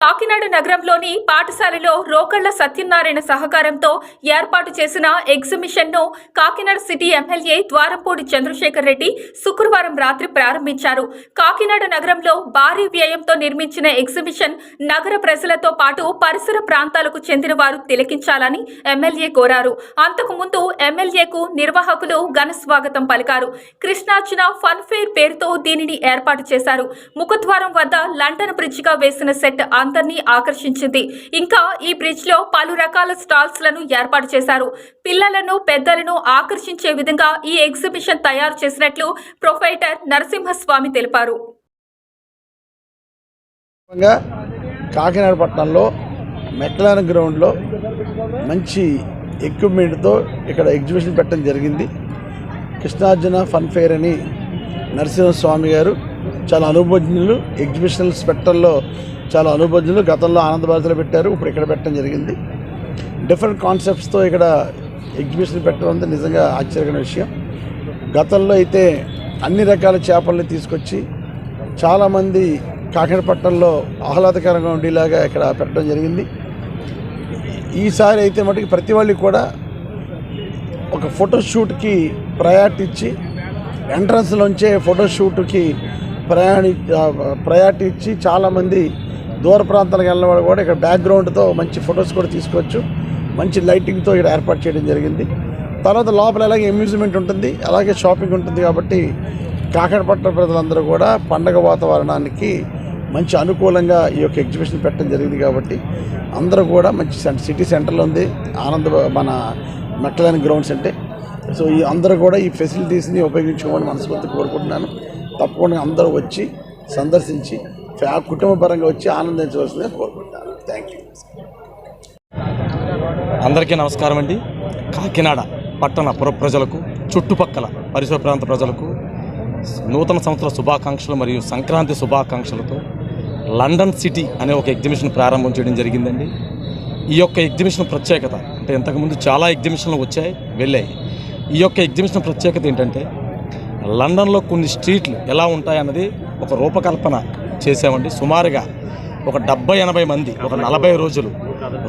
కాకినాడ నగరంలోని పాఠశాలలో రోకళ్ళ సత్యనారాయణ సహకారంతో ఏర్పాటు చేసిన ఎగ్జిబిషన్ను కాకినాడ సిటీ ఎమ్మెల్యే ద్వారంపూడి చంద్రశేఖర్ రెడ్డి శుక్రవారం రాత్రి ప్రారంభించారు. కాకినాడ నగరంలో భారీ వ్యయంతో నిర్మించిన ఎగ్జిబిషన్ నగర ప్రజలతో పాటు పరిసర ప్రాంతాలకు చెందిన వారు తిలకించాలని ఎమ్మెల్యే కోరారు. అంతకుముందు ఎమ్మెల్యేకు నిర్వాహకులు ఘన స్వాగతం పలికారు. కృష్ణార్జున ఫన్ ఫేర్ పేరుతో దీనిని ఏర్పాటు చేశారు. ముఖద్వారం వద్ద లండన్ బ్రిడ్జిగా వేసిన సెట్ అందరినీ ఆకర్షించింది. ఇంకా ఈ బ్రిడ్జ్లో పలు రకాల స్టాల్స్లను ఏర్పాటు చేశారు. పిల్లలను పెద్దలను ఆకర్షించే విధంగా ఈ ఎగ్జిబిషన్ తయారు చేసినట్లు ప్రొఫైటర్ నరసింహస్వామి తెలిపారు. కాకినాడ పట్టణంలో మెక్లాన్ గ్రౌండ్లో మంచి ఎక్విప్మెంట్తో ఇక్కడ ఎగ్జిబిషన్ పెట్టడం జరిగింది. కృష్ణార్జున ఫన్ ఫేర్ అని నరసింహస్వామి గారు చాలా అనుభవజ్ఞులు ఎగ్జిబిషన్స్ పెట్టడంలో చాలా అనుభవజ్ఞులు గతంలో ఆనందబాజలో పెట్టారు ఇప్పుడు ఇక్కడ పెట్టడం జరిగింది. డిఫరెంట్ కాన్సెప్ట్స్తో ఇక్కడ ఎగ్జిబిషన్ పెట్టడం అనేది నిజంగా ఆశ్చర్యకరమైన విషయం. గతంలో అయితే అన్ని రకాల చేపల్ని తీసుకొచ్చి చాలామంది కాకినాడపట్నంలో ఆహ్లాదకరంగా ఉండేలాగా ఇక్కడ పెట్టడం జరిగింది. ఈసారి అయితే మటుకు ప్రతి వాళ్ళకి కూడా ఒక ఫోటోషూట్కి ప్రయారిటీ ఇచ్చి ఎంట్రన్స్లోంచే ఫోటోషూట్కి ప్రయాణి ప్రయారిటీ ఇచ్చి చాలామంది దూర ప్రాంతాలకు వెళ్ళిన వాళ్ళు కూడా ఇక్కడ బ్యాక్గ్రౌండ్తో మంచి ఫొటోస్ కూడా తీసుకోవచ్చు. మంచి లైటింగ్తో ఇక్కడ ఏర్పాటు చేయడం జరిగింది. తర్వాత లోపల అలాగే అమ్యూజ్మెంట్ ఉంటుంది అలాగే షాపింగ్ ఉంటుంది కాబట్టి కాకినాడపట్నం ప్రజలందరూ కూడా పండగ వాతావరణానికి మంచి అనుకూలంగా ఈ యొక్క ఎగ్జిబిషన్ పెట్టడం జరిగింది కాబట్టి అందరూ కూడా మంచి సిటీ సెంటర్లో ఉంది ఆనంద మన మెట్లని గ్రౌండ్స్ అంటే. సో ఈ అందరూ కూడా ఈ ఫెసిలిటీస్ని ఉపయోగించుకోమని మనస్ఫూర్తి కోరుకుంటున్నాను. తప్పకుండా అందరూ వచ్చి సందర్శించి కుటుంబపరంగా వచ్చి ఆనందించవలసిందే కోరుకుంటున్నాను థ్యాంక్ యూ అందరికీ నమస్కారం అండి. కాకినాడ పట్టణ పుర ప్రజలకు చుట్టుపక్కల పరిసర ప్రాంత ప్రజలకు నూతన సంవత్సర శుభాకాంక్షలు మరియు సంక్రాంతి శుభాకాంక్షలతో లండన్ సిటీ అనే ఒక ఎగ్జిబిషన్ ప్రారంభం చేయడం జరిగిందండి. ఈ యొక్క ఎగ్జిబిషన్ ప్రత్యేకత అంటే ఇంతకుముందు చాలా ఎగ్జిబిషన్లు వచ్చాయి వెళ్ళాయి. ఈ యొక్క ఎగ్జిబిషన్ ప్రత్యేకత ఏంటంటే లండన్లో కొన్ని స్ట్రీట్లు ఎలా ఉంటాయన్నది ఒక రూపకల్పన చేసామండి సుమారుగా ఒక డెబ్బై ఎనభై మంది ఒక నలభై రోజులు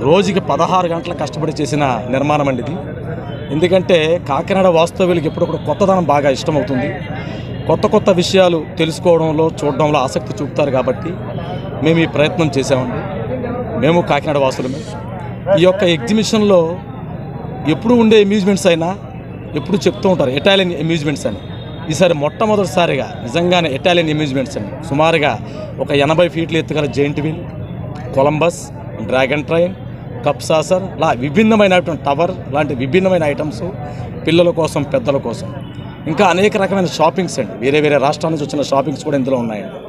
రోజుకి పదహారు గంటల కష్టపడి చేసిన నిర్మాణం అండి ఇది. ఎందుకంటే కాకినాడ వాస్తవ్యులకి ఎప్పుడు కూడా కొత్తదనం బాగా ఇష్టమవుతుంది. కొత్త కొత్త విషయాలు తెలుసుకోవడంలో చూడడంలో ఆసక్తి చూపుతారు కాబట్టి మేము ఈ ప్రయత్నం చేసామండి మేము కాకినాడ వాసులమే. ఈ యొక్క ఎగ్జిబిషన్లో ఎప్పుడు ఉండే అమ్యూజ్మెంట్స్ అయినా ఎప్పుడు చెప్తూ ఉంటారు ఇటాలియన్ అమ్యూజ్మెంట్స్ అని. ఈసారి మొట్టమొదటిసారిగా నిజంగానే ఇటాలియన్ అమ్యూజ్మెంట్స్ అండి. సుమారుగా ఒక ఎనభై ఫీట్లు ఎత్తుగల giant wheel Columbus dragon train cup saucer లా విభిన్నమైన టవర్ లాంటి విభిన్నమైన ఐటమ్స్ పిల్లల కోసం పెద్దల కోసం. ఇంకా అనేక రకమైన షాపింగ్స్ అండి. వేరే వేరే రాష్ట్రాల నుంచి వచ్చిన షాపింగ్స్ కూడా ఇందులో ఉన్నాయండి.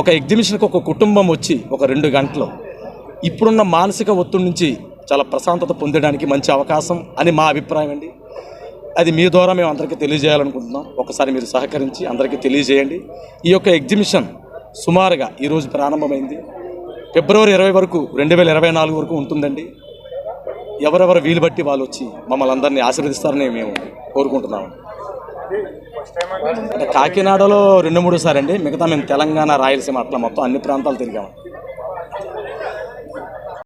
ఒక ఎగ్జిబిషన్కి ఒక కుటుంబం వచ్చి ఒక రెండు గంటలు ఇప్పుడున్న మానసిక ఒత్తిడి నుంచి చాలా ప్రశాంతత పొందడానికి మంచి అవకాశం అని మా అభిప్రాయం అండి. అది మీ ద్వారా మేము అందరికీ తెలియజేయాలనుకుంటున్నాం. ఒకసారి మీరు సహకరించి అందరికీ తెలియజేయండి. ఈ యొక్క ఎగ్జిబిషన్ సుమారుగా ఈరోజు ప్రారంభమైంది. ఫిబ్రవరి ఇరవై వరకు రెండు వేల ఇరవై నాలుగు వరకు ఉంటుందండి. ఎవరెవరు వీలు బట్టి వాళ్ళు వచ్చి మమ్మల్ని అందరినీ ఆశీర్వదిస్తారని మేము కోరుకుంటున్నాము. అంటే కాకినాడలో రెండు మూడు సారి అండి. మిగతా మేము తెలంగాణ రాయలసీమ అట్లా మొత్తం అన్ని ప్రాంతాలు తిరిగాము.